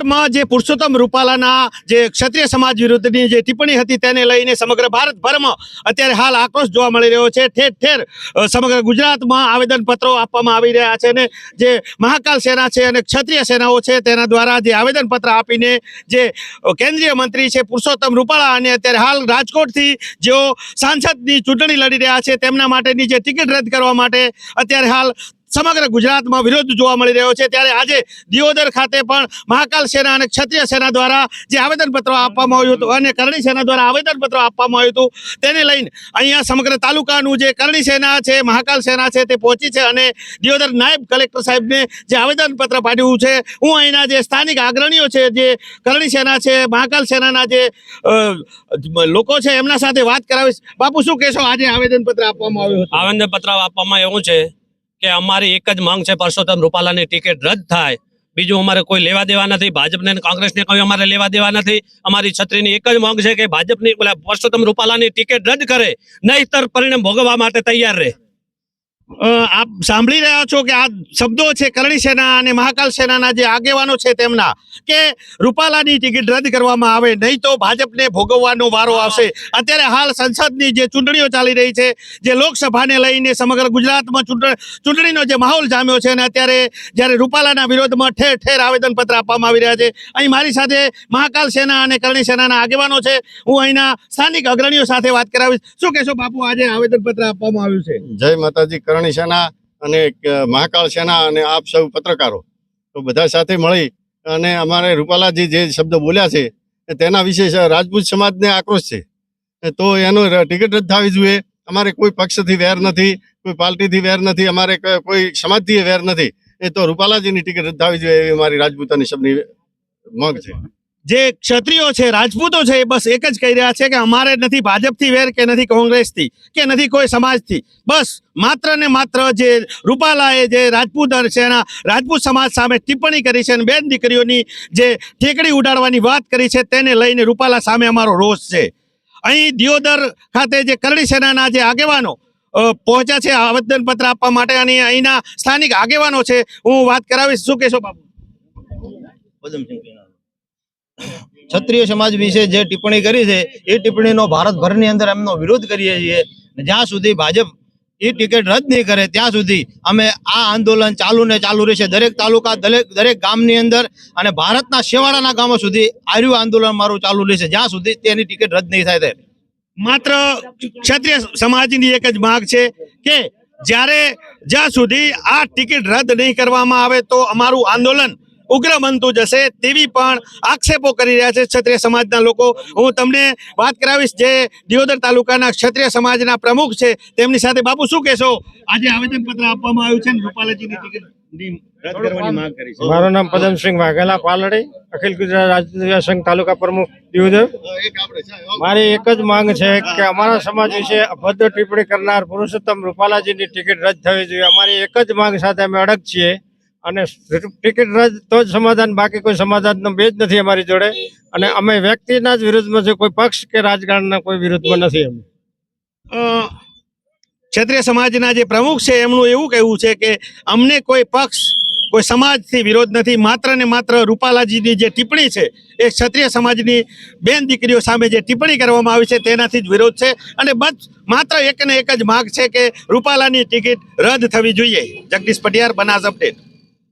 રાજકોટમાં જે પુરુષોત્તમ રૂપાલાના જે ક્ષત્રિય સમાજ વિરુદ્ધની જે ટિપ્પણી હતી તેને લઈને સમગ્ર ભારતભરમાં અત્યારે હાલ આક્રોશ જોવા મળી રહ્યો છે. ઠેર ઠેર સમગ્ર ગુજરાતમાં આવેદનપત્રો આપવામાં આવી રહ્યા છે અને જે મહાકાલ સેના છે અને ક્ષત્રિય સેનાઓ છે તેના દ્વારા જે આવેદનપત્ર આપીને જે કેન્દ્રીય મંત્રી છે પુરુષોત્તમ રૂપાલા અને અત્યારે હાલ રાજકોટથી જેઓ સાંસદની ચૂંટણી લડી રહ્યા છે તેમના માટેની જે ટિકિટ રદ કરવા માટે અત્યારે હાલ સમગ્ર ગુજરાતમાં વિરોધ જોવા મળી રહ્યો છે. ત્યારે આજે દિયોદર ખાતે પણ મહાકાલ સેના અને ક્ષત્રિય સેના દ્વારા જે આવેદનપત્રો આપવામાં આવ્યું હતું અને કરણી સેના દ્વારા આવેદનપત્રો આપવામાં આવ્યું હતું, તેને લઈને અહીંયા સમગ્ર તાલુકાનું જે કરણી સેના છે, મહાકાલ સેના છે તે પહોંચી છે અને દિયોદર નાયબ કલેક્ટર સાહેબને જે આવેદનપત્ર પાઠવ્યું છે, હું અહીંના જે સ્થાનિક અગ્રણીઓ છે, જે કરણી સેના છે, મહાકાલ સેનાના જે લોકો છે એમના સાથે વાત કરાવીશ. બાપુ, શું કહેશો? આજે આવેદનપત્ર આપવામાં આવ્યું આવેદનપત્ર આપવામાં એવું છે કે અમારી એક જ માંગ છે પરસોત્તમ રૂપાલાની ટિકિટ રદ થાય. બીજું અમારે કોઈ લેવા દેવા નથી. ભાજપને કોંગ્રેસને કોઈ અમારે લેવા દેવા નથી. અમારી છત્રીની એક જ માંગ છે કે ભાજપની ઓલા પરસોત્તમ રૂપાલાની ટિકિટ રદ કરે. નહીતર પરિણામ ભોગવવા માટે તૈયાર રહે. આપ સાંભળી રહ્યા છો કે આ શબ્દો છે કરણી સેના અને મહાકાલ સેનાના જે આગેવાનો છે તેમના કે રૂપાલાની ટિકિટ રદ કરવામાં આવે નહીં તો ભાજપને ભોગવવાનો વારો આવશે. અત્યારે હાલ સંસદની જે ચૂંટણીઓ ચાલી રહી છે જે લોકસભાને લઈને સમગ્ર ગુજરાતમાં ચૂંટણી ચૂંટણીનો જે માહોલ જામ્યો છે અને અત્યારે જ્યારે રૂપાલાના વિરોધમાં ઠેર ઠેર આવેદનપત્ર આપવામાં આવી રહ્યા છે અહીં મારી સાથે મહાકાલ સેના અને કરણી સેનાના આગેવાનો છે. હું અહીંના સ્થાનિક અગ્રણીઓ સાથે વાત કરાવીશ. શું કહેશો બાપુ આજે આવેદનપત્ર આપવામાં આવ્યું છે? જય માતાજી કરણી સેના અને મહાકાળ સેના અને આપ સૌ પત્રકારો. તો બધા સાથે મળી અને અમારે રૂપાલાજી જે શબ્દ બોલ્યા છે તેના વિશે રાજપૂત સમાજને આક્રોશ છે. તો એનો ટિકિટ રદ થવી જોઈએ. અમારે કોઈ પક્ષથી વેર નથી, કોઈ પાર્ટીથી વેર નથી, અમારે કોઈ સમાજથી વેર નથી. એ તો રૂપાલાજીની ટિકિટ રદ થવી જોઈએ એવી અમારી રાજપૂતાની સબની માંગ છે. જે ક્ષત્રિયો છે, રાજપૂતો છે, એ બસ એક જ કહી રહ્યા છે કે અમારે નથી ભાજપથી વેર કે નથી કોંગ્રેસથી કે નથી કોઈ સમાજથી. બસ માત્ર ને માત્ર જે રૂપાલાએ જે રાજપૂત સેના રાજપૂત સમાજ સામે ટિપ્પણી કરી છે અને બેન દીકરીઓની જે ઠેકડી ઉડાડવાની વાત કરી છે, તેને લઈને રૂપાલા સામે અમારો રોષ છે. અહીં દિયોદર ખાતે જે કરણી સેનાના જે આગેવાનો પહોંચ્યા છે આવેદનપત્ર આપવા માટે અને અહીંના સ્થાનિક આગેવાનો છે. હું વાત કરાવીશ. શું કહેશો બાપુ? ક્ષત્રિય સમાજ વિશે જે ટિપ્પણી કરી છે, એ ટિપ્પણીનો ભારતભરની અંદર એમનો વિરોધ કરીએ છીએ. જ્યાં સુધી ભાજપ એ ટિકિટ રદ નહીં કરે, ત્યાં સુધી અમે આ આંદોલન ચાલુ ને ચાલુ રહેશે. દરેક તાલુકા, દરેક દરેક ગામની અંદર અને ભારતના શેવાડાના ગામો સુધી આર્યું આંદોલન મારું ચાલુ રહેશે. જ્યાં સુધી તેની ટિકિટ રદ નહીં થાય માત્ર ક્ષત્રિય સમાજની એક જ માંગ છે કે જ્યારે જ્યાં સુધી આ ટિકિટ રદ નહીં કરવામાં આવે તો અમારું આંદોલન ઉગ્ર બનતું જશે તેવી પણ આક્ષેપો કરી રહ્યા છે ક્ષત્રિય સમાજના લોકો. હું તમને વાત કરાવીશ જે દિયોદર તાલુકાના ક્ષત્રિય સમાજના પ્રમુખ છે. તેમની સાથે બાપુ શું કહેશો? આજે આવેદનપત્ર આપવામાં આવ્યું છે રૂપાલાજીની ટિકિટ. રદ કરવાની માંગ કરી છે. મારું નામ પદમસિંહ વાઘેલા પાલડી અખિલ ગુજરાત રાજ્ય સંઘ તાલુકા પ્રમુખ દિયોદર. મારી એક જ માંગ છે કે અમારા સમાજ વિશે અભદ્ર ટિપ્પણી કરનાર પુરુષોત્તમ રૂપાલાજીની ટિકિટ રદ થવી જોઈએ. અમારી એક જ માંગ સાથે અમે અડગ છીએ. અને ટિકિટ રદ તો જ સમાધાન, બાકી કોઈ સમાધાનનો બે જ નથી અમારી જોડે. અને અમે વ્યક્તિના જ વિરુદ્ધમાં છે કોઈ પક્ષ કે રાજકારણના કોઈ વિરુદ્ધમાં નથી અમે. ક્ષત્રિય સમાજના જે પ્રમુખ છે, એમનું એવું કહેવું છે કે અમને કોઈ પક્ષ, કોઈ સમાજથી વિરોધ નથી. માત્ર ને માત્ર રૂપાલાજીની જે ટિપ્પણી છે, એ ક્ષત્રિય સમાજની બેન દીકરીઓ સામે જે ટિપ્પણી કરવામાં આવી છે, તેનાથી જ વિરોધ છે. અને બસ માત્ર એક ને એક જ માગ છે કે રૂપાલાની ટિકિટ રદ થવી જોઈએ. જગદીશ પટિયાર, બનાસ અપડેટ.